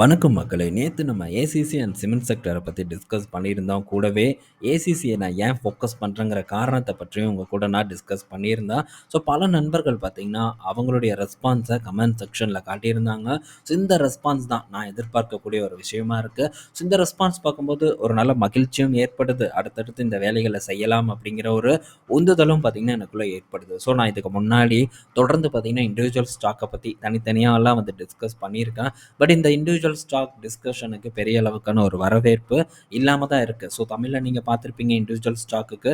வணக்கம் மக்களை. நேற்று நம்ம ஏசிசி அண்ட் சிமெண்ட் செக்டரை பற்றி டிஸ்கஸ் பண்ணியிருந்தோம். கூடவே ஏசிசியை நான் ஏன் ஃபோக்கஸ் பண்ணுறேங்கிற காரணத்தை பற்றியும் உங்கள் கூட நான் டிஸ்கஸ் பண்ணியிருந்தேன் ஸோ பல நண்பர்கள் பார்த்திங்கன்னா அவங்களுடைய ரெஸ்பான்ஸை கமெண்ட் செக்ஷனில் காட்டியிருந்தாங்க. ஸோ இந்த ரெஸ்பான்ஸ் தான் நான் எதிர்பார்க்கக்கூடிய ஒரு விஷயமா இருக்குது ஸோ இந்த ரெஸ்பான்ஸ் பார்க்கும்போது ஒரு நல்ல மகிழ்ச்சியும் ஏற்படுது. அடுத்தடுத்து இந்த வேலைகளை செய்யலாம் அப்படிங்கிற ஒரு உந்துதலும் பார்த்திங்கன்னா எனக்குள்ளே ஏற்படுது. ஸோ நான் இதுக்கு முன்னாடி தொடர்ந்து பார்த்திங்கன்னா இண்டிவிஜுவல் ஸ்டாக்கை பற்றி தனித்தனியாகலாம் வந்து டிஸ்கஸ் பண்ணியிருக்கேன். பட் இந்த இண்டிவிஜுவல் இண்டிவிஜுவல் ஸ்டாக் டிஸ்கஷனுக்கு பெரிய அளவுக்கான ஒரு வரவேற்பு இல்லாமல் தான் இருக்குது ஸோ தமிழில் நீங்கள் பார்த்துருப்பீங்க இண்டிவிஜுவல் ஸ்டாக்குக்கு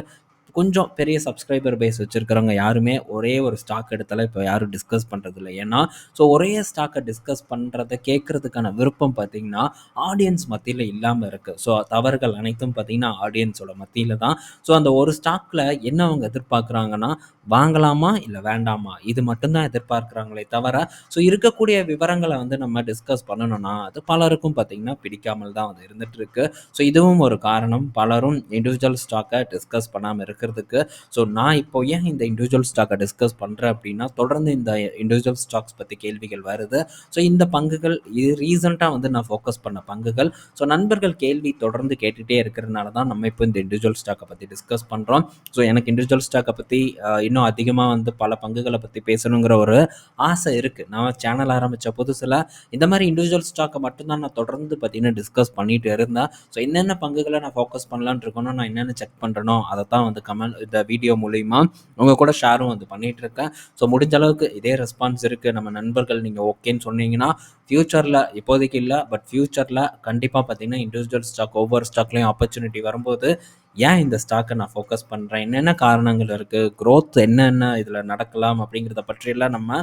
கொஞ்சம் பெரிய சப்ஸ்கிரைபர் பேஸ் வச்சுருக்கிறவங்க யாருமே ஒரே ஒரு ஸ்டாக் எடுத்தால இப்போ யாரும் டிஸ்கஸ் பண்ணுறதில்ல ஏன்னா ஸோ ஒரே ஸ்டாக்கை டிஸ்கஸ் பண்ணுறத கேட்குறதுக்கான விருப்பம் பார்த்திங்கன்னா ஆடியன்ஸ் மத்தியில் இல்லாமல் இருக்குது ஸோ தவறுகள் அனைத்தும் பார்த்திங்கன்னா ஆடியன்ஸோட மத்தியில் தான். ஸோ அந்த ஒரு ஸ்டாக்கில் என்ன அவங்க எதிர்பார்க்குறாங்கன்னா வாங்கலாமா இல்லை வேண்டாமா? இது மட்டும்தான் எதிர்பார்க்குறாங்களே தவிர ஸோ இருக்கக்கூடிய விவரங்களை வந்து நம்ம டிஸ்கஸ் பண்ணணும்னா அது பலருக்கும் பார்த்திங்கன்னா பிடிக்காமல் தான் வந்து இருந்துகிட்ருக்கு ஸோ இதுவும் ஒரு காரணம். பலரும் இண்டிவிஜுவல் ஸ்டாக்கை டிஸ்கஸ் பண்ணாமல் இருக்கு இருக்கிறதுக்கு. ஸோ நான் இப்போ ஏன் இந்த இண்டிவிஜுவல் ஸ்டாக்கை டிஸ்கஸ் பண்ணுறேன் அப்படின்னா தொடர்ந்து இந்த இண்டிவிஜுவல் ஸ்டாக்ஸ் பற்றி கேள்விகள் வருது. ஸோ இந்த பங்குகள் இது ரீசெண்டாக வந்து நான் ஃபோக்கஸ் பண்ண பங்குகள். ஸோ நண்பர்கள் கேள்வி தொடர்ந்து கேட்டுகிட்டே இருக்கிறதுனால தான் நம்ம இப்போ இந்த இண்டிவிஜுவல் ஸ்டாக்கை பற்றி டிஸ்கஸ் பண்ணுறோம் ஸோ எனக்கு இண்டிவிஜுவல் ஸ்டாக்கை பற்றி இன்னும் அதிகமாக வந்து பல பங்குகளை பற்றி பேசணுங்கிற ஒரு ஆசை இருக்குது நான் சேனல் ஆரம்பித்த புதுசில் இந்த மாதிரி இண்டிவிஜுவல் ஸ்டாக்கை மட்டும்தான் நான் தொடர்ந்து பார்த்தீங்கன்னா டிஸ்கஸ் பண்ணிட்டு இருந்தேன். ஸோ என்னென்ன பங்குகளை நான் ஃபோக்கஸ் பண்ணலான் இருக்கணும் நான் என்னென்ன செக் பண்ணுறனோ அதை தான் வந்து கமெண்ட் இந்த வீடியோ மூலிமா உங்கள் கூட ஷேரும் வந்து பண்ணிகிட்ருக்கேன் ஸோ முடிஞ்ச அளவுக்கு இதே ரெஸ்பான்ஸ் இருக்குது நம்ம நண்பர்கள் நீங்கள் ஓகேன்னு சொன்னீங்கன்னா ஃப்யூச்சரில் இப்போதைக்கு இல்லை பட் ஃப்யூச்சரில் கண்டிப்பாக பார்த்தீங்கன்னா இண்டிவிஜுவல் ஸ்டாக் ஒவ்வொரு ஸ்டாக்லேயும் ஆப்பர்ச்சுனிட்டி வரும்போது ஏன் இந்த ஸ்டாக்கை நான் ஃபோக்கஸ் பண்ணுறேன் என்னென்ன காரணங்கள் இருக்குது க்ரோத் என்னென்ன இதில் நடக்கலாம் அப்படிங்கிறத பற்றியெல்லாம் நம்ம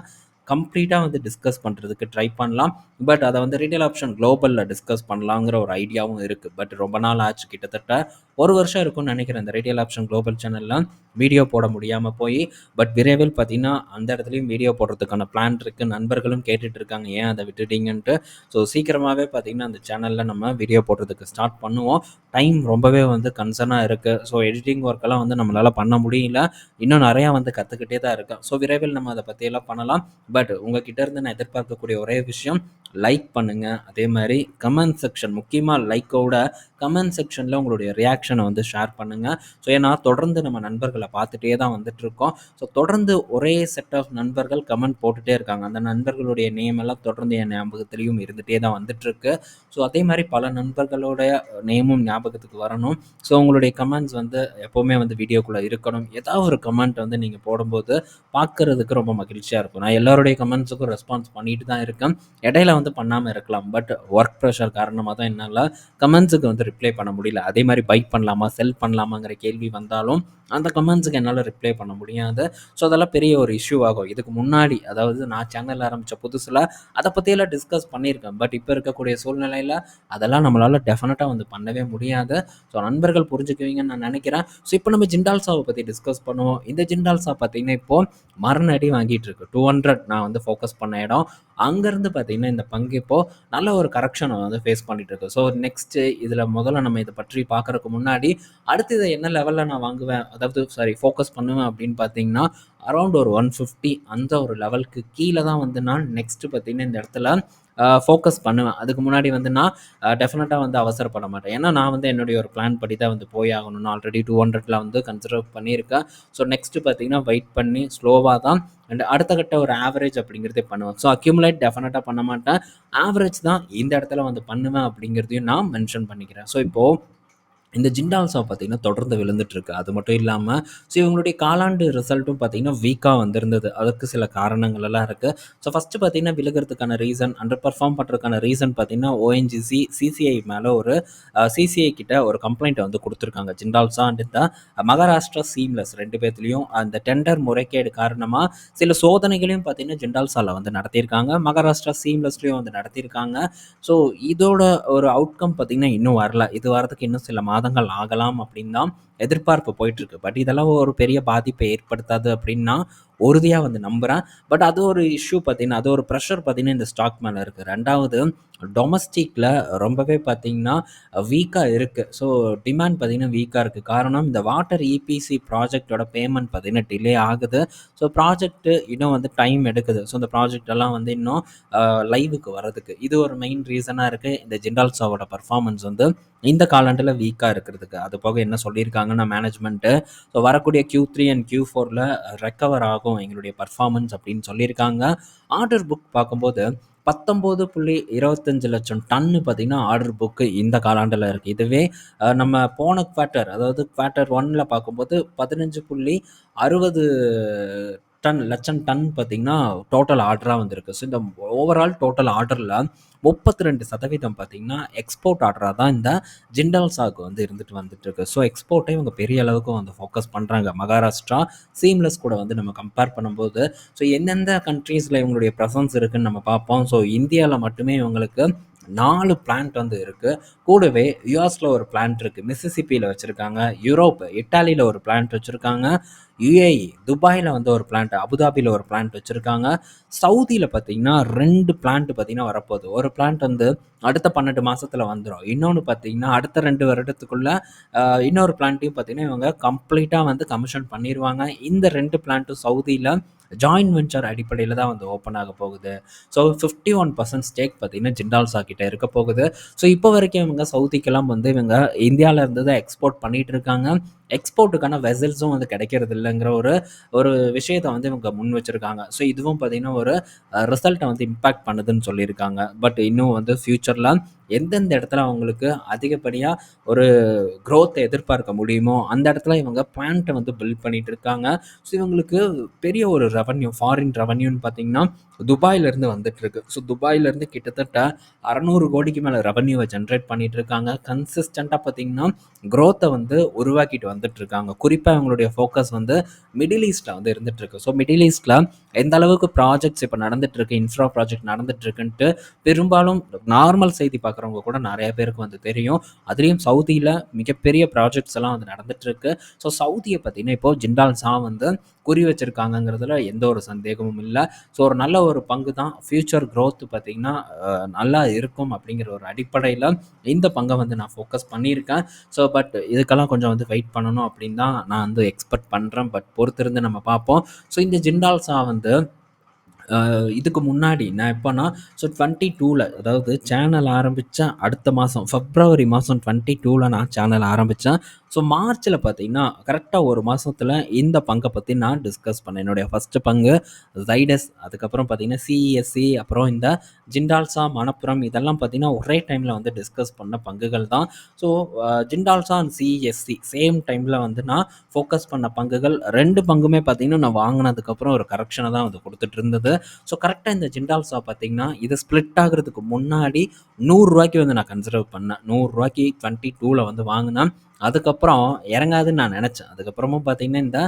கம்ப்ளீட்டாக வந்து டிஸ்கஸ் பண்ணுறதுக்கு ட்ரை பண்ணலாம். பட் அதை வந்து ரீட்டைல் ஆப்ஷன் குளோபலில் டிஸ்கஸ் பண்ணலாங்கிற ஒரு ஐடியாவும் இருக்குது பட் ரொம்ப நாள் ஆச்சு கிட்டத்தட்ட ஒரு வருஷம் இருக்கும்னு நினைக்கிறேன் இந்த ரேடியல் ஆப்ஷன் குளோபல் சேனலில் வீடியோ போட முடியாமல் போய் பட் விரைவில் பார்த்தீங்கன்னா அந்த இடத்துலையும் வீடியோ போடுறதுக்கான பிளான் இருக்குது நண்பர்களும் கேட்டுட்டு இருக்காங்க ஏன் அதை விட்டுட்டீங்கன்ட்டு? ஸோ சீக்கிரமாகவே பார்த்தீங்கன்னா அந்த சேனலில் நம்ம வீடியோ போடுறதுக்கு ஸ்டார்ட் பண்ணுவோம். டைம் ரொம்பவே வந்து கன்சர்னாக இருக்குது ஸோ எடிட்டிங் ஒர்க்கெல்லாம் வந்து நம்மளால் பண்ண முடியல. இன்னும் நிறையா வந்து கற்றுக்கிட்டே தான் இருக்கேன். ஸோ விரைவில் நம்ம அதை பற்றியெல்லாம் பண்ணலாம். பட் உங்ககிட்ட இருந்து நான் எதிர்பார்க்கக்கூடிய ஒரே விஷயம் லைக் பண்ணுங்கள் அதே மாதிரி கமெண்ட் செக்ஷன் முக்கியமாக லைக்கோட கமெண்ட் செக்ஷனில் உங்களுடைய ரியாக்ஷனை வந்து ஷேர் பண்ணுங்கள் ஸோ ஏன்னா தொடர்ந்து நம்ம நண்பர்களை பார்த்துட்டே தான் வந்துட்டுருக்கோம். ஸோ தொடர்ந்து ஒரே செட் ஆஃப் நண்பர்கள் கமெண்ட் போட்டுகிட்டே இருக்காங்க. அந்த நண்பர்களுடைய நேம் எல்லாம் தொடர்ந்து என் ஞாபகத்துலேயும் இருந்துகிட்டே தான் வந்துட்டுருக்கு. ஸோ அதே மாதிரி பல நண்பர்களுடைய நேமும் ஞாபகத்துக்கு வரணும். ஸோ உங்களுடைய கமெண்ட்ஸ் வந்து எப்போவுமே வந்து வீடியோக்குள்ளே இருக்கணும். ஏதாவது ஒரு கமெண்ட் வந்து நீங்கள் போடும்போது பார்க்குறதுக்கு ரொம்ப மகிழ்ச்சியாக இருக்கும். நான் எல்லோருடைய கமெண்ட்ஸுக்கும் ரெஸ்பான்ஸ் பண்ணிட்டு தான் இருக்கேன். இடையில வந்து பண்ணாமல் இருக்கலாம். பட் ஒர்க் ப்ரெஷர் காரணமாக தான் என்னால் கமெண்ட்ஸுக்கு வந்து ரிப்ளை பண்ண முடியல. அதே மாதிரி பைக் பண்ணலாமா செல் பண்ணலாமாங்கிற கேள்வி வந்தாலும் அந்த கமெண்ட்ஸுக்கு என்னால் ரிப்ளை பண்ண முடியாது. ஸோ அதெல்லாம் பெரிய ஒரு இஷ்யூ ஆகும். இதுக்கு முன்னாடி அதாவது நான் சேனல் ஆரம்பித்த புதுசில் அதை பற்றியெல்லாம் டிஸ்கஸ் பண்ணியிருக்கேன். பட் இப்போ இருக்கக்கூடிய சூழ்நிலையில் அதெல்லாம் நம்மளால் டெஃபினட்டாக வந்து பண்ணவே முடியாது. ஸோ நண்பர்கள் புரிஞ்சுக்குவீங்கன்னு நான் நினைக்கிறேன். ஸோ இப்போ நம்ம ஜிண்டால்சாவை பற்றி டிஸ்கஸ் பண்ணுவோம். இந்த ஜிண்டால்சா பார்த்தீங்கன்னா இப்போது மரணடி வாங்கிட்டு இருக்கு. டூ ஹண்ட்ரட் நான் வந்து ஃபோக்கஸ் பண்ண இடம். அங்கேருந்து பார்த்தீங்கன்னா இந்த பங்கு இப்போது நல்ல ஒரு கரெக்ஷனை வந்து ஃபேஸ் பண்ணிட்டு இருக்கு. ஸோ நெக்ஸ்ட்டு இதில் முதல்ல நம்ம இதை பற்றி பார்க்குறதுக்கு முன்னாடி அடுத்து இதை என்ன லெவலில் நான் வாங்குவேன்? அதாவது சாரி ஃபோக்கஸ் பண்ணுவேன் அப்படின்னு பார்த்தீங்கன்னா அரௌண்ட் ஒரு ஒன் ஃபிஃப்டி அந்த ஒரு லெவலுக்கு கீழே தான் வந்து நான் நெக்ஸ்ட்டு பார்த்தீங்கன்னா இந்த இடத்துல ஃபோக்கஸ் பண்ணுவேன். அதுக்கு முன்னாடி வந்து நான் டெஃபினட்டாக வந்து அவசரப்பட மாட்டேன். ஏன்னா நான் வந்து என்னுடைய ஒரு பிளான் படி தான் வந்து போய் ஆகணும்னு ஆல்ரெடி டூ ஹண்ட்ரட்ல வந்து கன்சிடர் பண்ணியிருக்கேன். ஸோ நெக்ஸ்ட்டு பார்த்தீங்கன்னா வெயிட் பண்ணி ஸ்லோவாக தான். அண்ட் அடுத்த கட்ட ஒரு ஆவரேஜ் அப்படிங்கிறதே பண்ணுவேன். ஸோ அக்யூமுலேட் டெஃபினட்டாக பண்ண மாட்டேன். ஆவரேஜ் தான் இந்த இடத்துல வந்து பண்ணுவேன் அப்படிங்கிறதையும் நான் மென்ஷன் பண்ணிக்கிறேன். ஸோ இப்போது இந்த ஜிண்டால்ஸாவை பார்த்திங்கன்னா தொடர்ந்து விழுந்துட்டுருக்கு. அது மட்டும் இல்லாமல் ஸோ இவங்களுடைய காலாண்டு ரிசல்ட்டும் பார்த்திங்கன்னா வீக்காக வந்திருந்தது. அதுக்கு சில காரணங்கள் எல்லாம் இருக்குது ஸோ ஃபஸ்ட்டு பார்த்திங்கன்னா விழுகிறதுக்கான ரீசன் அண்டர் பர்ஃபார்ம் பண்ணுறதுக்கான ரீசன் பார்த்திங்கன்னா ஓஎன்ஜிசி சிசிஐ மேலே ஒரு சிசிஐ கிட்ட ஒரு கம்ப்ளைண்ட்டை வந்து கொடுத்துருக்காங்க. ஜிண்டால்ஸா அண்ட் இந்த மகாராஷ்டிரா சீம்லெஸ் ரெண்டு பேர்த்துலையும் அந்த டெண்டர் முறைகேடு காரணமாக சில சோதனைகளையும் பார்த்திங்கன்னா ஜிண்டால்ஸாவில் வந்து நடத்தியிருக்காங்க. மகாராஷ்டிரா சீம்லெஸ்லேயும் வந்து நடத்தியிருக்காங்க. ஸோ இதோட ஒரு அவுட்கம் பார்த்திங்கன்னா இன்னும் வரல. இது வரதுக்கு இன்னும் சில மாதம் மாதங்கள் ஆகலாம் அப்படின்னு தான் எதிர்பார்ப்பு போயிட்டுருக்கு பட் இதெல்லாம் ஒரு பெரிய பாதிப்பை ஏற்படுத்தாது அப்படின்னா உறுதியாக வந்து நம்புகிறேன் பட் அது ஒரு இஷ்யூ பார்த்தீங்கன்னா அது ஒரு ப்ரெஷர் பார்த்தீங்கன்னா இந்த ஸ்டாக் மேலே இருக்குது ரெண்டாவது டொமஸ்டிக்கில் ரொம்பவே பார்த்தீங்கன்னா வீக்காக இருக்குது ஸோ டிமாண்ட் பார்த்தீங்கன்னா வீக்காக இருக்குது காரணம் இந்த வாட்டர் இபிசி ப்ராஜெக்டோட பேமெண்ட் பார்த்தீங்கன்னா டிலே ஆகுது. ஸோ ப்ராஜெக்ட்டு இன்னும் வந்து டைம் எடுக்குது. ஸோ இந்த ப்ராஜெக்ட் எல்லாம் வந்து இன்னும் லைவுக்கு வரதுக்கு இது ஒரு மெயின் ரீசனாக இருக்குது இந்த ஜிண்டால்சாவோட பர்ஃபார்மன்ஸ் வந்து இந்த காலாண்டில் வீக்காக இருக்கிறதுக்கு. அது போக என்ன சொல்லியிருக்காங்கன்னா மேனேஜ்மெண்ட்டு ஸோ வரக்கூடிய கியூ த்ரீ அண்ட் கியூ ஃபோரில் ரெக்கவர் ஆகும். எங்களுடைய பர்ஃபார்மன்ஸ் அப்படின்னு சொல்லியிருக்காங்க. ஆர்டர் புக் பார்க்கும்போது பத்தொம்போது புள்ளி இருபத்தஞ்சு லட்சம் டன்னு பார்த்திங்கன்னா ஆர்டர் புக்கு இந்த காலாண்டில் இருக்குது இதுவே நம்ம போன குவார்ட்டர் அதாவது குவார்ட்டர் ஒன்னில் பார்க்கும்போது பதினஞ்சு புள்ளி அறுபது டன் லட்சம் டன் பார்த்திங்கன்னா டோட்டல் ஆர்டராக வந்திருக்கு. ஸோ இந்த ஓவரால் டோட்டல் ஆர்டரில் முப்பத்தி ரெண்டு சதவீதம் பார்த்திங்கன்னா எக்ஸ்போர்ட் ஆர்டராக தான் இந்த ஜிண்டால்ஸாக்கு வந்து இருந்துட்டு வந்துட்டு இருக்கு ஸோ எக்ஸ்போர்ட்டை இவங்க பெரிய அளவுக்கு வந்து ஃபோக்கஸ் பண்ணுறாங்க மகாராஷ்டிரா சீம்லெஸ் கூட வந்து நம்ம கம்பேர் பண்ணும்போது ஸோ எந்தெந்த கண்ட்ரீஸில் இவங்களுடைய ப்ரெசன்ஸ் இருக்குன்னு நம்ம பார்ப்போம். ஸோ இந்தியாவில் மட்டுமே இவங்களுக்கு நாலு பிளான்ட் வந்து இருக்குது கூடவே யூஎஸில் ஒரு பிளான்ட் இருக்குது மிசிசிப்பியில் வச்சுருக்காங்க. யூரோப் இட்டாலியில் ஒரு பிளான்ட் வச்சுருக்காங்க. யுஏஇ துபாயில் வந்து ஒரு பிளான்ட் அபுதாபியில் ஒரு பிளான்ட் வச்சுருக்காங்க. சவுதியில் பார்த்தீங்கன்னா ரெண்டு பிளான்ட் பார்த்தீங்கன்னா வரப்போகுது. ஒரு பிளான்ட் வந்து அடுத்த பன்னெண்டு மாதத்தில் வந்துடும் இன்னொன்று பார்த்தீங்கன்னா அடுத்த ரெண்டு வருடத்துக்குள்ளே இன்னொரு பிளான்ட்டையும் பார்த்தீங்கன்னா இவங்க கம்ப்ளீட்டாக வந்து கமிஷன் பண்ணிடுவாங்க இந்த ரெண்டு பிளான்ட்டும் சவுதியில் ஜாயின்ட் வெஞ்சர் அடிப்படையில் தான் வந்து ஓப்பன் ஆக போகுது. So fifty one percent stake பார்த்தீங்கன்னா ஜிண்டால்ஸா கிட்ட இருக்க போகுது. ஸோ இப்போ வரைக்கும் இவங்க சவுதிக்கெல்லாம் வந்து இவங்க இந்தியாவிலேருந்து தான் எக்ஸ்போர்ட் பண்ணிட்டு இருக்காங்க. எக்ஸ்போர்ட்டுக்கான வெசல்ஸும் வந்து கிடைக்கிறது இல்லைங்கிற ஒரு ஒரு விஷயத்தை வந்து இவங்க முன் வச்சுருக்காங்க. ஸோ இதுவும் பார்த்திங்கன்னா ஒரு ரிசல்ட்டை வந்து இம்பேக்ட் பண்ணுதுன்னு சொல்லியிருக்காங்க. பட் இன்னும் வந்து ஃப்யூச்சரில் எந்தெந்த இடத்துல அவங்களுக்கு அதிகப்படியாக ஒரு க்ரோத்தை எதிர்பார்க்க முடியுமோ அந்த இடத்துல இவங்க பிளான்ட்டை வந்து பில்ட் பண்ணிகிட்டு இருக்காங்க. ஸோ இவங்களுக்கு பெரிய ஒரு ரெவன்யூ ஃபாரின் ரெவன்யூன்னு பார்த்தீங்கன்னா துபாயிலேருந்து வந்துட்டுருக்கு ஸோ துபாயிலேருந்து கிட்டத்தட்ட அறநூறு கோடிக்கு மேலே ரெவன்யூவை ஜென்ரேட் பண்ணிகிட்டு இருக்காங்க. கன்சிஸ்டண்ட்டாக பார்த்தீங்கன்னா க்ரோத்தை வந்து உருவாக்கிட்டு வந்துட்டு இருக்காங்க குறிப்பாக இவங்களுடைய ஃபோக்கஸ் வந்து மிடில் ஈஸ்ட்டில் வந்து இருந்துட்டு இருக்கு ஸோ மிடில் ஈஸ்ட்டில் எந்த அளவுக்கு ப்ராஜெக்ட்ஸ் இப்போ நடந்துட்டு இருக்கு இன்ஃப்ரா ப்ராஜெக்ட் நடந்துட்டு இருக்குன்ட்டு பெரும்பாலும் நார்மல் செய்தி பார்க்குறவங்க கூட நிறைய பேருக்கு வந்து தெரியும். அதுலேயும் சவுதியில் மிகப்பெரிய ப்ராஜெக்ட்ஸ் எல்லாம் வந்து நடந்துட்டு இருக்கு ஸோ சவுதியை பார்த்தீங்கன்னா இப்போ ஜிண்டால் சா வந்து குறி வச்சிருக்காங்கிறதுல எந்த ஒரு சந்தேகமும் இல்லை. ஸோ ஒரு நல்ல ஒரு பங்கு தான். ஃப்யூச்சர் க்ரோத் பார்த்தீங்கன்னா நல்லா இருக்கும் அப்படிங்கிற ஒரு அடிப்படையில் இந்த பங்கை வந்து நான் ஃபோக்கஸ் பண்ணியிருக்கேன். ஸோ பட் இதுக்கெல்லாம் கொஞ்சம் வந்து வெயிட் பண்ணணும் அப்படின்னு தான் நான் வந்து எக்ஸ்பெக்ட் பண்ணுறேன் பட் பொறுத்திருந்து நம்ம பார்ப்போம். ஸோ இந்த ஜிண்டால்ஸா வந்து இதுக்கு முன்னாடி நான் எப்போனா ஸோ டுவெண்ட்டி டூவில் அதாவது சேனல் ஆரம்பித்தேன் அடுத்த மாதம் ஃபெப்ரவரி மாதம் டுவெண்ட்டி டூவில் நான் சேனல் ஆரம்பித்தேன் ஸோ மார்ச்சில் பார்த்தீங்கன்னா கரெக்டாக ஒரு மாதத்தில் இந்த பங்கை பற்றி நான் டிஸ்கஸ் பண்ணேன். என்னுடைய ஃபஸ்ட்டு பங்கு ஜைடஸ் அதுக்கப்புறம் பார்த்தீங்கன்னா சிஇஎஸ்சி அப்புறம் இந்த ஜிண்டால்சா மணப்புரம் இதெல்லாம் பார்த்தீங்கன்னா ஒரே டைமில் வந்து டிஸ்கஸ் பண்ண பங்குகள் தான். So Jindal Saw and CSC same டைமில் வந்து நான் ஃபோக்கஸ் பண்ண பங்குகள் ரெண்டு பங்குமே பார்த்தீங்கன்னா நான் வாங்கினதுக்கப்புறம் ஒரு கரெக்ஷனை தான் வந்து கொடுத்துட்டு இருந்தது. ஸோ கரெக்டாக இந்த ஜிண்டால்சா பார்த்தீங்கன்னா இது ஸ்ப்ளிட் ஆகிறதுக்கு முன்னாடி நூறுரூவாய்க்கு வந்து நான் கன்சிடர் பண்ணேன். நூறுரூவாய்க்கு டுவெண்ட்டி டூவில் வந்து வாங்கினேன். அதுக்கப்புறம் இறங்காதுன்னு நான் நினச்சேன். அதுக்கப்புறமும் பார்த்தீங்கன்னா இந்த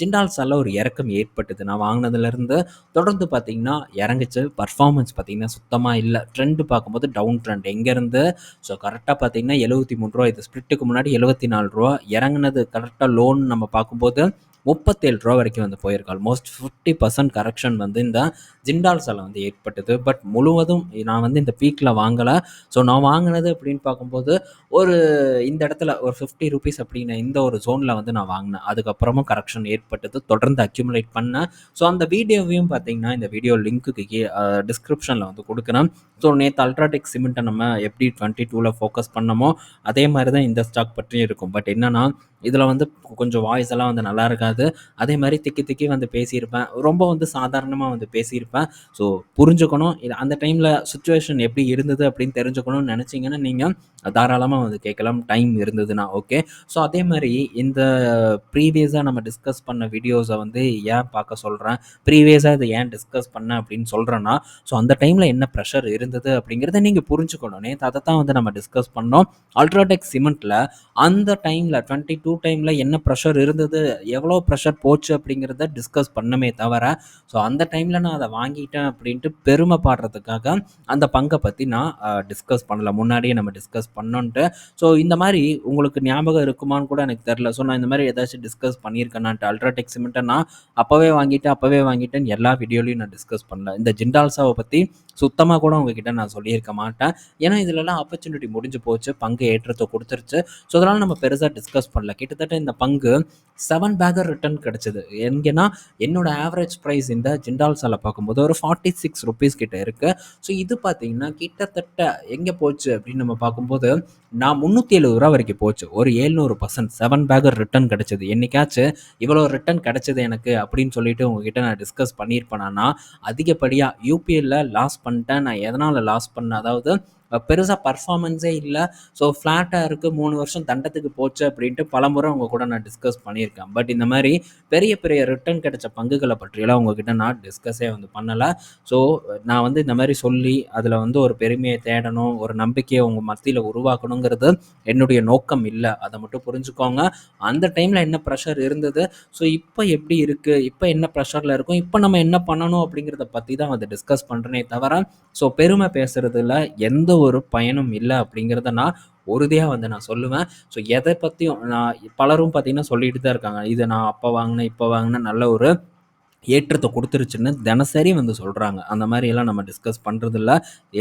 ஜிண்டால்ஸால ஒரு இறக்கம் ஏற்பட்டது. நான் வாங்கினதுலேருந்து தொடர்ந்து பார்த்தீங்கன்னா இறங்குச்சு. பர்ஃபார்மன்ஸ் பார்த்தீங்கன்னா சுத்தமாக இல்லை. ட்ரெண்டு பார்க்கும்போது டவுன் ட்ரெண்ட் எங்கேருந்து ஸோ கரெக்டாக பார்த்தீங்கன்னா எழுபத்தி மூணு ரூபா இது ஸ்ப்ளிட்டுக்கு முன்னாடி எழுபத்தி நாலு ரூபா இறங்குனது கரெக்டாக லோன் நம்ம பார்க்கும்போது முப்பத்தேழு ரூபா வரைக்கும் வந்து போயிருக்கு ஆல்மோஸ்ட் ஃபிஃப்டி பர்சன்ட் கரெக்ஷன் வந்து இந்த ஜிண்டால்ஸால் வந்து ஏற்பட்டது. பட் முழுவதும் நான் வந்து இந்த பீக்கில் வாங்கலை. ஸோ நான் வாங்கினது அப்படின்னு பார்க்கும்போது ஒரு இந்த இடத்துல ஒரு ஃபிஃப்டி ருபீஸ் அப்படிங்கிற இந்த ஒரு ஜோனில் வந்து நான் வாங்கினேன். அதுக்கப்புறமும் கரெக்ஷன் ஏற்பட்டது. தொடர்ந்து அக்யூமுலேட் பண்ணேன். ஸோ அந்த வீடியோவையும் பார்த்தீங்கன்னா இந்த வீடியோ லிங்க்குக்கு டிஸ்கிரிப்ஷனில் வந்து கொடுக்குறேன். ஸோ நேற்று அல்ட்ராடெக் சிமெண்ட்டை நம்ம எப்படி டுவெண்ட்டி டூவில் ஃபோக்கஸ் பண்ணமோ அதே மாதிரி தான் இந்த ஸ்டாக் பற்றியும் இருக்கும். பட் என்னென்னா இதில் வந்து கொஞ்சம் வாய்ஸ் எல்லாம் வந்து நல்லா இருக்காது. அதே மாதிரி திக்கி திக்கி வந்து பேசியிருப்பேன். ரொம்ப வந்து சாதாரணமாக வந்து பேசியிருப்பேன். ஸோ புரிஞ்சுக்கணும். இது அந்த டைமில் சுச்சுவேஷன் எப்படி இருந்தது அப்படின்னு தெரிஞ்சுக்கணும்னு நினச்சிங்கன்னா நீங்கள் தாராளமாக வந்து கேட்கலாம். டைம் இருந்ததுன்னா ஓகே ஸோ அதே மாதிரி இந்த ப்ரீவியஸாக நம்ம டிஸ்கஸ் பண்ண வீடியோஸை வந்து ஏன் பார்க்க சொல்கிறேன் ப்ரீவியஸாக இதை ஏன் டிஸ்கஸ் பண்ணேன் அப்படின்னு சொல்கிறேன்னா ஸோ அந்த டைமில் என்ன ப்ரெஷர் இருந்தது இருந்தது அப்படிங்கிறத நீங்கள் புரிஞ்சுக்கணும். நேற்று அதை தான் வந்து நம்ம டிஸ்கஸ் பண்ணோம். அல்ட்ராடெக் சிமெண்ட்டில் அந்த டைமில் டுவெண்ட்டி டூ டைமில் என்ன ப்ரெஷர் இருந்தது? எவ்வளோ ப்ரெஷர் போச்சு அப்படிங்கிறத டிஸ்கஸ் பண்ணமே தவிர ஸோ அந்த டைமில் நான் அதை வாங்கிட்டேன் அப்படின்ட்டு பெருமைப்படுறதுக்காக அந்த பங்கை பற்றி நான் டிஸ்கஸ் பண்ணல. முன்னாடியே நம்ம டிஸ்கஸ் பண்ணோன்ட்டு ஸோ இந்த மாதிரி உங்களுக்கு ஞாபகம் இருக்குமான்னு கூட எனக்கு தெரில ஸோ நான் இந்த மாதிரி ஏதாச்சும் டிஸ்கஸ் பண்ணியிருக்கேனான்ட்டு அல்ட்ராடெக் சிமெண்ட்டை நான் அப்போவே வாங்கிட்டு அப்போவே வாங்கிட்டேன் எல்லா வீடியோலையும் நான் டிஸ்கஸ் பண்ணல. இந்த ஜிண்டால்ஸாவை பற்றி சுத்தமாக கூட உங்ககிட்ட நான் சொல்லியிருக்க மாட்டேன். ஏன்னா இதிலலாம் ஆப்பர்ச்சுனிட்டி முடிஞ்சு போச்சு. பங்கு ஏற்றத்தை கொடுத்துருச்சு. ஸோ அதனால் நம்ம பெருசாக டிஸ்கஸ் பண்ணல. கிட்டத்தட்ட இந்த பங்கு செவன் பேக்கர் ரிட்டர்ன் கிடச்சிது. எங்கன்னா என்னோட ஆவரேஜ் ப்ரைஸ் இந்த ஜிண்டால்ஸாவில் பார்க்கும்போது ஒரு ஃபார்ட்டி சிக்ஸ் ருபீஸ் கிட்ட இருக்குது ஸோ இது பார்த்தீங்கன்னா கிட்டத்தட்ட எங்கே போச்சு அப்படின்னு நம்ம பார்க்கும்போது நான் முந்நூற்றி எழுபது ரூபா வரைக்கும் போச்சு. ஒரு ஏழ்நூறு பர்சன்ட் செவன் பேக்கர் ரிட்டர்ன் கிடச்சிது. என்றைக்காச்சும் இவ்வளோ ரிட்டர்ன் கிடச்சிது எனக்கு அப்படின்னு சொல்லிட்டு உங்ககிட்ட நான் டிஸ்கஸ் பண்ணியிருப்பேனா. அதிகப்படியாக யூபிஎல்ல லாஸ்ட் பண்ணிட்டேன். நான் எதனால் லாஸ் பண்ணேன்? அதாவது பெருசாக பர்ஃபார்மன்ஸே இல்லை. ஸோ ஃப்ளாட்டாக இருக்குது மூணு வருஷம் தண்டத்துக்கு போச்சு அப்படின்ட்டு பலமுறை அவங்க கூட நான் டிஸ்கஸ் பண்ணியிருக்கேன். பட் இந்த மாதிரி பெரிய பெரிய ரிட்டர்ன் கிடைச்ச பங்குகளை பற்றியெல்லாம் உங்ககிட்ட நான் டிஸ்கஸே வந்து பண்ணலை. ஸோ நான் வந்து இந்த மாதிரி சொல்லி அதில் வந்து ஒரு பெருமையை தேடணும் ஒரு நம்பிக்கையை உங்கள் மத்தியில் உருவாக்கணுங்கிறது என்னுடைய நோக்கம் இல்லை. அதை மட்டும் புரிஞ்சுக்கோங்க. அந்த டைமில் என்ன ப்ரெஷர் இருந்தது? ஸோ இப்போ எப்படி இருக்குது இப்போ என்ன ப்ரெஷரில் இருக்கும்? இப்போ நம்ம என்ன பண்ணணும் அப்படிங்கிறத பற்றி தான் வந்து டிஸ்கஸ் பண்ணுறேனே தவிர ஸோ பெருமை பேசுகிறதுல எந்த ஒரு பயனும் இல்லை அப்படிங்கிறத நான் உறுதியாக வந்து நான் சொல்லுவேன். ஸோ எதை பற்றியும் நான் பலரும் பார்த்திங்கன்னா சொல்லிட்டு தான் இருக்காங்க. இதை நான் அப்போ வாங்கினேன் இப்போ வாங்கினேன் நல்ல ஒரு ஏற்றத்தை கொடுத்துருச்சுன்னு தினசரி வந்து சொல்கிறாங்க அந்த மாதிரியெல்லாம் நம்ம டிஸ்கஸ் பண்ணுறதில்ல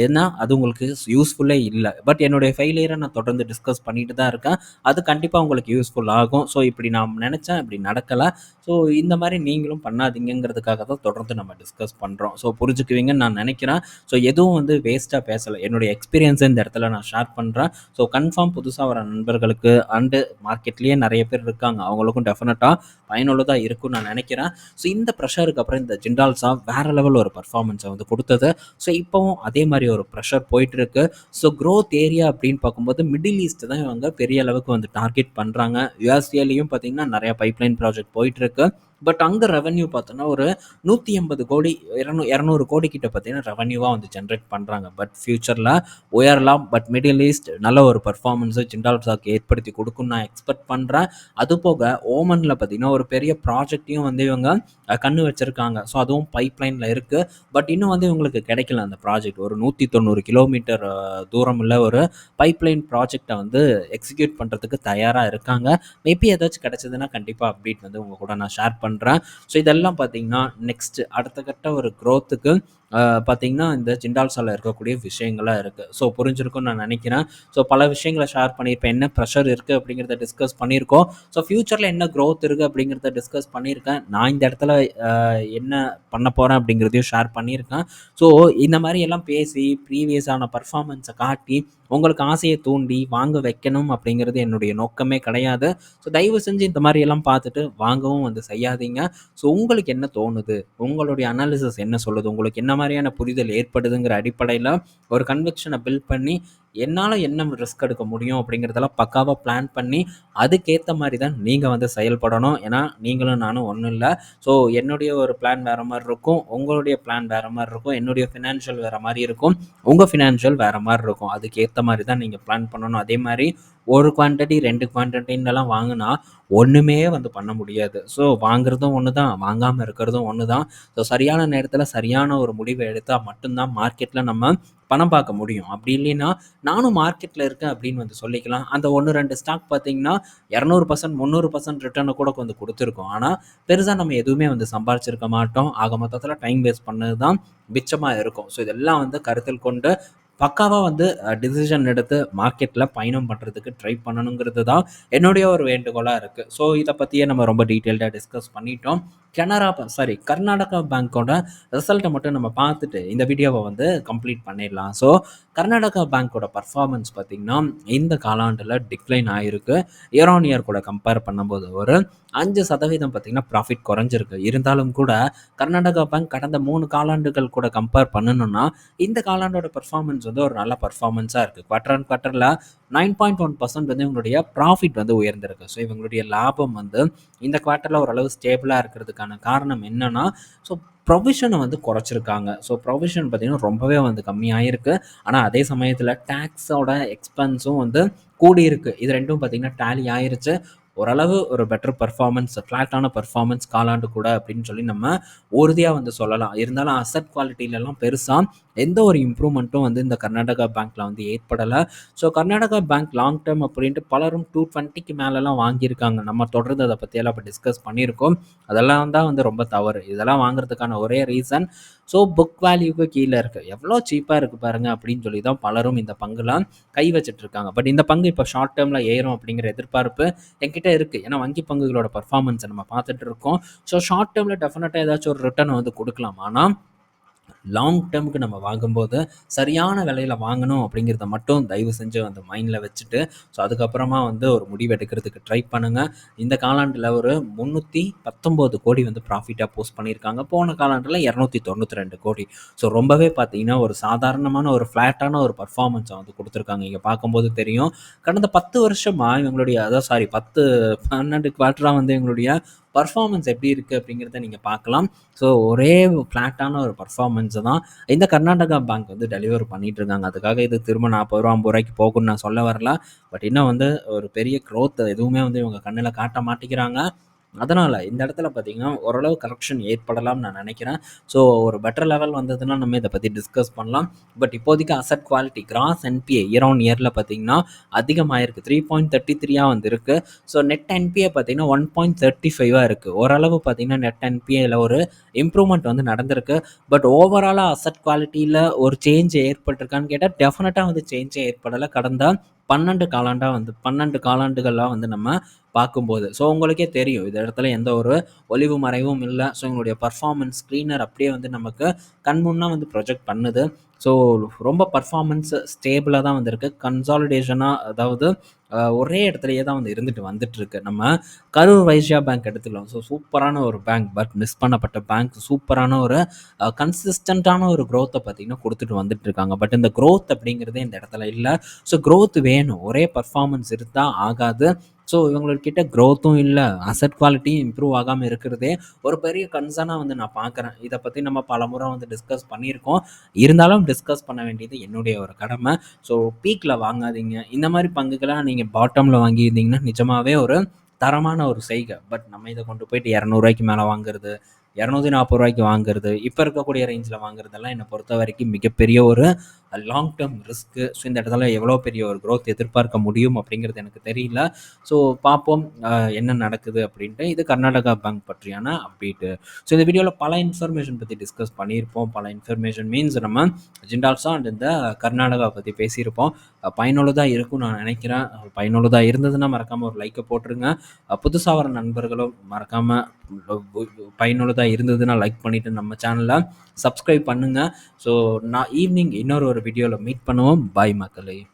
ஏன்னா அது உங்களுக்கு யூஸ்ஃபுல்லே இல்லை. பட் என்னுடைய ஃபெயிலியரை நான் தொடர்ந்து டிஸ்கஸ் பண்ணிட்டு தான் இருக்கேன். அது கண்டிப்பாக உங்களுக்கு யூஸ்ஃபுல் ஆகும். ஸோ இப்படி நான் நினச்சேன். இப்படி நடக்கலை. ஸோ இந்த மாதிரி நீங்களும் பண்ணாதீங்கிறதுக்காக தான் தொடர்ந்து நம்ம டிஸ்கஸ் பண்ணுறோம் ஸோ புரிஞ்சுக்குவீங்கன்னு நான் நினைக்கிறேன். ஸோ எதுவும் வந்து வேஸ்ட்டாக பேசலை. என்னுடைய எக்ஸ்பீரியன்ஸை இந்த இடத்துல நான் ஷேர் பண்ணுறேன் ஸோ கன்ஃபார்ம் புதுசாக வர நண்பர்களுக்கு அண்டு மார்க்கெட்லேயே நிறைய பேர் இருக்காங்க. அவங்களுக்கும் டெஃபினட்டாக பயனுள்ளதாக இருக்கும்னு நான் நினைக்கிறேன். ஸோ இந்த பிரச்சனை ப்ரெஷருக்கு அப்புறம் இந்த ஜிண்டால்ஸா வேறு லெவல் ஒரு பர்ஃபார்மன்ஸை வந்து கொடுத்தது. ஸோ இப்போவும் அதே மாதிரி ஒரு ப்ரெஷர் போயிட்டுருக்கு. ஸோ க்ரோத் ஏரியா அப்படின்னு பார்க்கும்போது மிடில் ஈஸ்ட் தான் இவங்க பெரிய அளவுக்கு வந்து டார்கெட் பண்ணுறாங்க யூஎஸ்ஏலையும் பார்த்தீங்கன்னா நிறையா பைப்லைன் ப்ராஜெக்ட் போயிட்டுருக்கு. பட் அங்கே ரெவன்யூ பார்த்தோன்னா ஒரு நூற்றி எண்பது கோடி இரநூ இரநூறு கோடி கிட்ட பார்த்தீங்கன்னா ரெவன்யூவாக வந்து ஜென்ரேட் பண்ணுறாங்க பட் ஃப்யூச்சரில் உயரலாம் பட் மிடில் ஈஸ்ட் நல்ல ஒரு பர்ஃபார்மன்ஸை ஜிண்டால்ஸாக்கு ஏற்படுத்தி கொடுக்குன்னு நான் எக்ஸ்பெக்ட் பண்ணுறேன் அது போக ஓமனில் பார்த்தீங்கன்னா ஒரு பெரிய ப்ராஜெக்டையும் வந்து இவங்க கண்ணு வச்சுருக்காங்க. ஸோ அதுவும் பைப்லைனில் இருக்குது பட் இன்னும் வந்து இவங்களுக்கு கிடைக்கல அந்த ப்ராஜெக்ட் ஒரு நூற்றி தொண்ணூறு கிலோமீட்டர் தூரம் உள்ள ஒரு பைப் லைன் ப்ராஜெக்டை வந்து எக்ஸிக்யூட் பண்ணுறதுக்கு தயாராக இருக்காங்க. மேபி ஏதாச்சும் கிடச்சதுன்னா கண்டிப்பாக அப்டேட் வந்து உங்கள் கூட நான் ஷேர் பண்ணுறேன் ஸோ இதெல்லாம் பார்த்தீங்கன்னா நெக்ஸ்ட் அடுத்த கட்ட ஒரு க்ரோத்துக்கு பார்த்திங்கன்னா இந்த ஜிண்டால்ஸாவில் இருக்கக்கூடிய விஷயங்களாக இருக்குது ஸோ புரிஞ்சிருக்கும்னு நான் நினைக்கிறேன். ஸோ பல விஷயங்களை ஷேர் பண்ணியிருப்பேன் என்ன ப்ரெஷர் இருக்குது அப்படிங்கிறத டிஸ்கஸ் பண்ணியிருக்கோம் ஸோ ஃப்யூச்சரில் என்ன க்ரோத் இருக்குது அப்படிங்கிறத டிஸ்கஸ் பண்ணியிருக்கேன் நான் இந்த இடத்துல என்ன பண்ண போகிறேன் அப்படிங்கிறதையும் ஷேர் பண்ணியிருக்கேன் ஸோ இந்த மாதிரி எல்லாம் பேசி ப்ரீவியஸான பர்ஃபார்மன்ஸை காட்டி உங்களுக்கு ஆசையை தூண்டி வாங்க வைக்கணும் அப்படிங்கிறது என்னுடைய நோக்கமே கிடையாது. ஸோ தயவு செஞ்சு இந்த மாதிரி எல்லாம் பார்த்துட்டு வாங்கவும் வந்து செய்யாதீங்க. ஸோ உங்களுக்கு என்ன தோணுது? உங்களுடைய அனாலிசிஸ் என்ன சொல்லுது? உங்களுக்கு என்ன மாதிரியான புரிதல் ஏற்படுதுங்கிற அடிப்படையில் ஒரு கன்வெக்ஷனை பில்ட் பண்ணி என்னால் என்ன ரிஸ்க் எடுக்க முடியும் அப்படிங்கிறதெல்லாம் பக்காவாக பிளான் பண்ணி அதுக்கேற்ற மாதிரி தான் நீங்கள் வந்து செயல்படணும். ஏன்னா நீங்களும் நானும் ஒன்றும் இல்லை. ஸோ என்னுடைய ஒரு பிளான் வேறு மாதிரி இருக்கும். உங்களுடைய பிளான் வேறு மாதிரி இருக்கும். என்னுடைய ஃபினான்ஷியல் வேறு மாதிரி இருக்கும். உங்கள் ஃபினான்ஷியல் வேறு மாதிரி இருக்கும். அதுக்கேற்ற மாதிரி தான் நீங்கள் பிளான் பண்ணணும். அதே மாதிரி ஒரு குவான்டிட்டி ரெண்டு குவான்டிட்டின்னெல்லாம் வாங்கினா ஒன்றுமே வந்து பண்ண முடியாது. ஸோ வாங்குறதும் ஒன்று தான் வாங்காமல் இருக்கிறதும் ஒன்று தான் ஸோ சரியான நேரத்தில் சரியான ஒரு முடிவை எடுத்தால் மட்டும்தான் மார்க்கெட்டில் நம்ம பணம் பார்க்க முடியும். அப்படி இல்லைன்னா நானும் மார்க்கெட்டில் இருக்கேன் அப்படின்னு வந்து சொல்லிக்கலாம். அந்த ஒன்று ரெண்டு ஸ்டாக் பார்த்தீங்கன்னா இரநூறு பர்சன்ட் முந்நூறு பர்சன்ட் ரிட்டர்னை கூட வந்து கொடுத்துருக்கோம். ஆனால் பெருசாக நம்ம எதுவுமே வந்து சம்பாரிச்சிருக்க மாட்டோம். ஆக மொத்தத்தில் டைம் வேஸ்ட் பண்ணது தான் மிச்சமாக இருக்கும். ஸோ இதெல்லாம் வந்து கருத்தில் கொண்டு பக்காவாக வந்து டிசிஷன் எடுத்து மார்க்கெட்டில் பயணம் பண்ணுறதுக்கு ட்ரை பண்ணணுங்கிறது தான் என்னுடைய ஒரு வேண்டுகோளாக இருக்குது ஸோ இதை பற்றியே நம்ம ரொம்ப டீட்டெயில்டாக டிஸ்கஸ் பண்ணிட்டோம். கனரா சாரி கர்நாடகா பேங்க்கோட ரிசல்ட்டை மட்டும் நம்ம பார்த்துட்டு இந்த வீடியோவை வந்து கம்ப்ளீட் பண்ணிடலாம். ஸோ கர்நாடகா பேங்க்கோட பர்ஃபார்மன்ஸ் பார்த்திங்கன்னா இந்த காலாண்டில் டிக்ளைன் ஆகிருக்கு இயர் ஆன் இயர் கூட கம்பேர் பண்ணும்போது ஒரு அஞ்சு சதவீதம் பார்த்தீங்கன்னா ப்ராஃபிட் குறைஞ்சிருக்கு. இருந்தாலும் கூட கர்நாடகா பேங்க் கடந்த மூணு காலாண்டுகள் கூட கம்பேர் பண்ணணும்னா இந்த காலாண்டோட பர்ஃபார்மன்ஸ் வந்து ஒரு நல்ல பர்ஃபார்மன்ஸாக இருக்குது குவார்டர் அண்ட் குவார்ட்டரில் நைன் பாயிண்ட் ஒன் பர்சன்ட் வந்து இவங்களுடைய ப்ராஃபிட் வந்து உயர்ந்திருக்கு. ஸோ இவங்களுடைய லாபம் வந்து இந்த குவார்ட்டரில் ஓரளவு ஸ்டேபிளாக இருக்கிறதுக்கான காரணம் என்னென்னா ஸோ ப்ரொவிஷனை வந்து குறைச்சிருக்காங்க. ஸோ ப்ரொவிஷன் பார்த்திங்கன்னா ரொம்பவே வந்து கம்மியாயிருக்கு. ஆனால் அதே சமயத்தில் டேக்ஸோட எக்ஸ்பென்ஸும் வந்து கூடியிருக்கு. இது ரெண்டும் பார்த்திங்கன்னா டேலி ஆயிருச்சு. ஓரளவு ஒரு பெட்டர் பர்ஃபார்மன்ஸ் ஃப்ளாட்டான பர்ஃபார்மன்ஸ் காலாண்டு கூட அப்படின்னு சொல்லி நம்ம உறுதியாக வந்து சொல்லலாம். இருந்தாலும் அசட் குவாலிட்டிலலாம் பெருசாக எந்த ஒரு இம்ப்ரூவ்மெண்ட்டும் வந்து இந்த கர்நாடகா பேங்க்கில் வந்து ஏற்படலை. So Karnataka bank long term அப்படின்ட்டு பலரும் டூ டுவெண்ட்டிக்கு மேலெலாம் வாங்கியிருக்காங்க. நம்ம தொடர்ந்து அதை பற்றியெல்லாம் இப்போ டிஸ்கஸ் பண்ணியிருக்கோம். அதெல்லாம் தான் வந்து ரொம்ப தவறு. இதெல்லாம் வாங்குறதுக்கான ஒரே ரீசன் ஸோ புக் வேல்யூக்கு கீழே இருக்குது எவ்வளோ சீப்பாக இருக்குது பாருங்க அப்படின்னு சொல்லி தான் பலரும் இந்த பங்குலாம் கை வச்சுட்டு இருக்காங்க பட் இந்த பங்கு இப்போ ஷார்ட் டேர்மில் ஏறும் அப்படிங்கிற எதிர்பார்ப்பு என்கிட்ட இருக்குது ஏன்னா வங்கி பங்குகளோட பர்ஃபார்மன்ஸை நம்ம பார்த்துட்டு இருக்கோம். ஸோ ஷார்ட் டேர்மில் டெஃபினட்டாக ஏதாச்சும் ஒரு ரிட்டர்ன் வந்து கொடுக்கலாம். ஆனால் லாங் டேர்முக்கு நம்ம வாங்கும்போது சரியான விலையில் வாங்கணும் அப்படிங்கிறத மட்டும் தயவு செஞ்சு அந்த மைண்டில் வச்சுட்டு ஸோ அதுக்கப்புறமா வந்து ஒரு முடிவு எடுக்கிறதுக்கு ட்ரை பண்ணுங்கள் இந்த காலாண்டில் ஒரு முந்நூற்றி பத்தொம்போது கோடி வந்து ப்ராஃபிட்டாக போஸ்ட் பண்ணியிருக்காங்க. போன காலாண்டில் இரநூத்தி தொண்ணூற்றி ரெண்டு கோடி. ஸோ ரொம்பவே பார்த்தீங்கன்னா ஒரு சாதாரணமான ஒரு ஃப்ளாட்டான ஒரு பர்ஃபார்மன்ஸை வந்து கொடுத்துருக்காங்க. இங்கே பார்க்கும்போது தெரியும். கடந்த பத்து வருஷமாக இவங்களுடைய அதாவது சாரி பத்து பன்னெண்டு குவார்ட்டராக வந்து எங்களுடைய பர்ஃபார்மன்ஸ் எப்படி இருக்குது அப்படிங்கிறத நீங்கள் பார்க்கலாம். ஸோ ஒரே ஃப்ளாட்டான ஒரு பர்ஃபார்மன்ஸ் தான் இந்த கர்நாடகா பேங்க் வந்து டெலிவர் பண்ணிட்டு இருக்காங்க. அதுக்காக இது திரும்ப நாற்பது ரூபா ஐம்பது ரூபாய்க்கு போகும்னு நான் சொல்ல வரல. பட் இன்னும் வந்து ஒரு பெரிய க்ரோத் எதுவுமே வந்து இவங்க கண்ணில் காட்ட மாட்டேங்கிறாங்க. அதனால் இந்த இடத்துல பார்த்தீங்கன்னா ஓரளவு கரெக்ஷன் ஏற்படலாம்னு நான் நினைக்கிறேன். ஸோ ஒரு பெட்டர் லெவல் வந்ததுன்னா நம்ம இதை பற்றி டிஸ்கஸ் பண்ணலாம். பட் இப்போதைக்கு asset quality gross NPA year on இயரில் பார்த்தீங்கன்னா அதிகமாகிருக்கு த்ரீ பாயிண்ட் தேர்ட்டி த்ரீயாக வந்து இருக்குது ஸோ நெட் என்பிஏ பார்த்தீங்கன்னா ஒன் பாயிண்ட் தேர்ட்டி ஃபைவாக இருக்குது ஓரளவு பார்த்தீங்கன்னா நெட் என்பிஏல ஒரு இம்ப்ரூவ்மெண்ட் வந்து நடந்திருக்கு. பட் ஓவராலாக அசட் குவாலிட்டியில் ஒரு சேஞ்ச் ஏற்பட்டிருக்கான்னு கேட்டால் டெஃபினட்டாக வந்து சேஞ்சே ஏற்படலை. கடந்த பன்னெண்டு காலாண்டாக வந்து பன்னெண்டு காலாண்டுகளாக வந்து நம்ம பார்க்கும்போது. ஸோ உங்களுக்கே தெரியும் இந்த இடத்துல எந்த ஒரு ஒளிவு மறைவும் இல்லை. ஸோ உங்களுடைய பர்ஃபார்மன்ஸ் ஸ்க்ரீனர் அப்படியே வந்து நமக்கு கண் முன்னா வந்து ப்ரொஜெக்ட் பண்ணுது. ஸோ ரொம்ப பர்ஃபார்மன்ஸ் ஸ்டேபிளாக தான் வந்திருக்கு. கன்சாலிடேஷனாக அதாவது ஒரே இடத்துலையே தான் வந்து இருந்துட்டு வந்துட்டுருக்கு. நம்ம கரூர் வைஸ்யா பேங்க் எடுத்துக்கலாம். ஸோ சூப்பரான ஒரு பேங்க் பட் மிஸ் பண்ணப்பட்ட பேங்க் சூப்பரான ஒரு கன்சிஸ்டண்ட்டான ஒரு க்ரோத்தை பார்த்திங்கன்னா கொடுத்துட்டு வந்துட்டு இருக்காங்க பட் இந்த க்ரோத் அப்படிங்கிறதே இந்த இடத்துல இல்லை. ஸோ க்ரோத் வேணும். ஒரே பர்ஃபார்மன்ஸ் இருந்தால் ஆகாது. ஸோ இவங்கக்கிட்ட க்ரோத்தும் இல்லை அசட் குவாலிட்டியும் இம்ப்ரூவ் ஆகாமல் இருக்கிறதே ஒரு பெரிய கன்சர்னாக வந்து நான் பார்க்குறேன் இதை பற்றி நம்ம பல முறை வந்து டிஸ்கஸ் பண்ணியிருக்கோம். இருந்தாலும் டிஸ்கஸ் பண்ண வேண்டியது என்னுடைய ஒரு கடமை. ஸோ பீக்கில் வாங்காதீங்க. இந்த மாதிரி பங்குகளாக நீங்கள் பாட்டமில் வாங்கியிருந்தீங்கன்னா நிஜமாகவே ஒரு தரமான ஒரு செய்கை. பட் நம்ம இதை கொண்டு போயிட்டு இரநூறுவாய்க்கு மேலே வாங்குறது இரநூத்தி நாற்பது ரூபாய்க்கு வாங்குறது இப்போ இருக்கக்கூடிய ரேஞ்சில் வாங்குறதெல்லாம் என்னை பொறுத்த வரைக்கும் மிகப்பெரிய ஒரு லாங் டேர்ம் ரிஸ்க்கு ஸோ இந்த இடத்துல எவ்வளோ பெரிய ஒரு க்ரோத் எதிர்பார்க்க முடியும் அப்படிங்கிறது எனக்கு தெரியல. ஸோ பார்ப்போம் என்ன நடக்குது அப்படின்ட்டு. இது கர்நாடகா பேங்க் பற்றியான அப்டேட்டு ஸோ இந்த வீடியோவில் பல இன்ஃபர்மேஷன் பற்றி டிஸ்கஸ் பண்ணியிருப்போம். பல இன்ஃபர்மேஷன் மீன்ஸ் நம்ம ஜிண்டால்ஸா அண்ட் இந்த கர்நாடகா பற்றி பேசியிருப்போம். பயனுள்ளதாக இருக்கும்னு நான் நினைக்கிறேன். பயனுள்ளதாக இருந்ததுன்னா மறக்காமல் ஒரு லைக்கை போட்டுருங்க. புதுசாக வர நண்பர்களும் மறக்காமல் பயனுள்ளதாக இருந்ததுன்னா லைக் பண்ணிவிட்டு நம்ம சேனலில் சப்ஸ்கிரைப் பண்ணுங்கள் ஸோ நான் ஈவினிங் இன்னொரு ஒரு வீடியோவில் மீட் பண்ணுவோம். பாய் மக்களே.